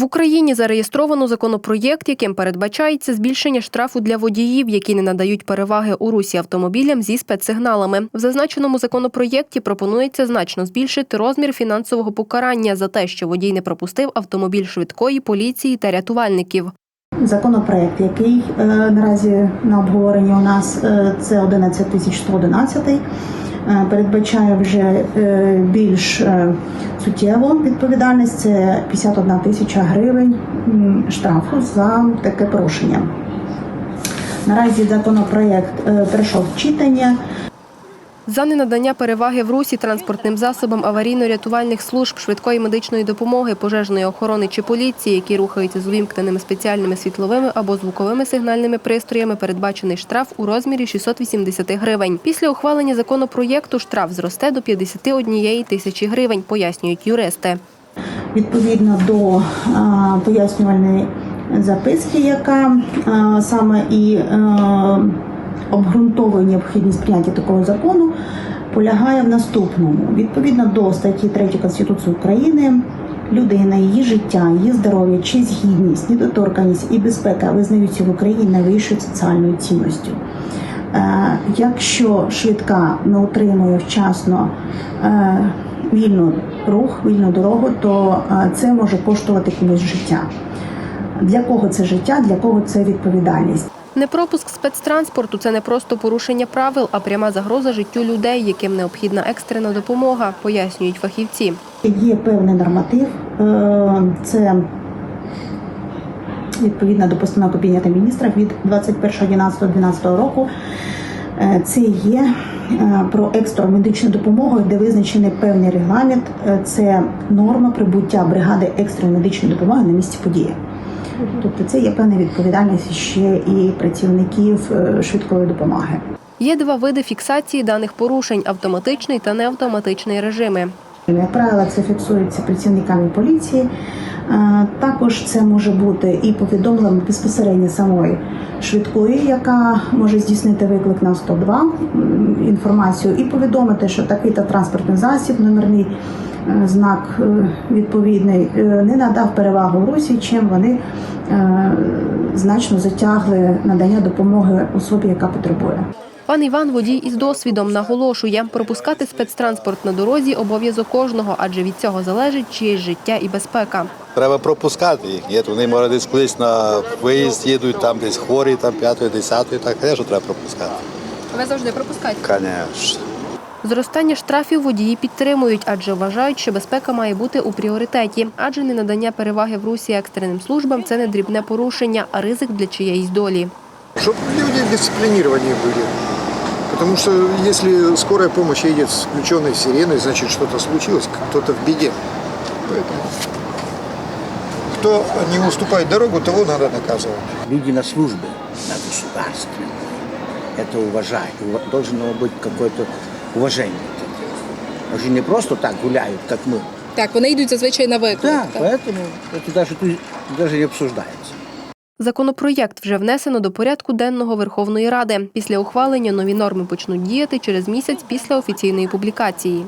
В Україні зареєстровано законопроєкт, яким передбачається збільшення штрафу для водіїв, які не надають переваги у русі автомобілям зі спецсигналами. В зазначеному законопроєкті пропонується значно збільшити розмір фінансового покарання за те, що водій не пропустив автомобіль швидкої поліції та рятувальників. Законопроект, який е, наразі на обговоренні у нас е, це 11 тисяч 111, е, передбачає вже е, більш е, суттєву відповідальність. Це 51 тисяча гривень штрафу за таке порушення. Наразі законопроект пройшов перейшов в читання. За ненадання переваги в русі транспортним засобам аварійно-рятувальних служб, швидкої медичної допомоги, пожежної охорони чи поліції, які рухаються з увімкненими спеціальними світловими або звуковими сигнальними пристроями, передбачений штраф у розмірі 680 гривень. Після ухвалення законопроєкту штраф зросте до 51 тисячі гривень, пояснюють юристи. відповідно до пояснювальної записки, яка саме і а, обґрунтовує необхідність прийняття такого закону, полягає в наступному. Відповідно до статті 3 Конституції України. Людина, її життя, її здоров'я, честь, гідність, недоторканність і безпека визнаються в Україні найвищою соціальною цінністю. Е, Якщо швидка не утримує вчасно е, вільну рух, вільну дорогу, то е, це може коштувати комусь життя. Для кого це життя, для кого це відповідальність? Непропуск спецтранспорту це не просто порушення правил, а пряма загроза життю людей, яким необхідна екстрена допомога, пояснюють фахівці. Є певний норматив, е, це відповідно до постанови Кабінету міністрів від 21.11.12 року. Е, Це є е, про екстрену медичну допомогу, де визначений певний регламент. Це норма прибуття бригади екстреної медичної допомоги на місці події. Тобто це є певна відповідальність ще і працівників е, швидкої допомоги. Є два види фіксації даних порушень автоматичний та неавтоматичний режими. Як правило, це фіксується працівниками поліції. Е, Також це може бути і повідомлення безпосередньо самої швидкої, яка може здійснити виклик на 102 м, інформацію і повідомити, що такий-то транспортний засіб, номерний знак е, відповідний, е, не надав перевагу русі, чим вони е, значно затягли надання допомоги особі, яка потребує. Пан Іван, водій із досвідом, наголошує, пропускати спецтранспорт на дорозі обов'язок кожного, адже від цього залежить чиєсь життя і безпека. Треба пропускати їх. Ні, вони може десь кудись на виїзд їдуть, там десь хворі, там п'ятої, десятої, так теж треба пропускати. Ви завжди пропускаєте. Звісно. Зростання штрафів водії підтримують, адже вважають, що безпека має бути у пріоритеті. Адже ненадання переваги в русі екстреним службам це не дрібне порушення, а ризик для чиєїсь долі. Чтобы люди дисциплинированнее были. Потому что если скорая помощь едет с включенной сиреной, значит что-то случилось, кто-то в беде. Поэтому кто не уступает дорогу, того надо наказывать. Люди на службе, на государстве. Это уважать. Ува- Должно быть какое-то уважение. к этому. Они же не просто так гуляют, как мы. Так, вони йдуть зазвичай на виклик. Да, так. поэтому это даже, тут даже не обсуждается. Законопроєкт вже внесено до порядку денного Верховної Ради. Після ухвалення нові норми почнуть діяти через місяць після офіційної публікації.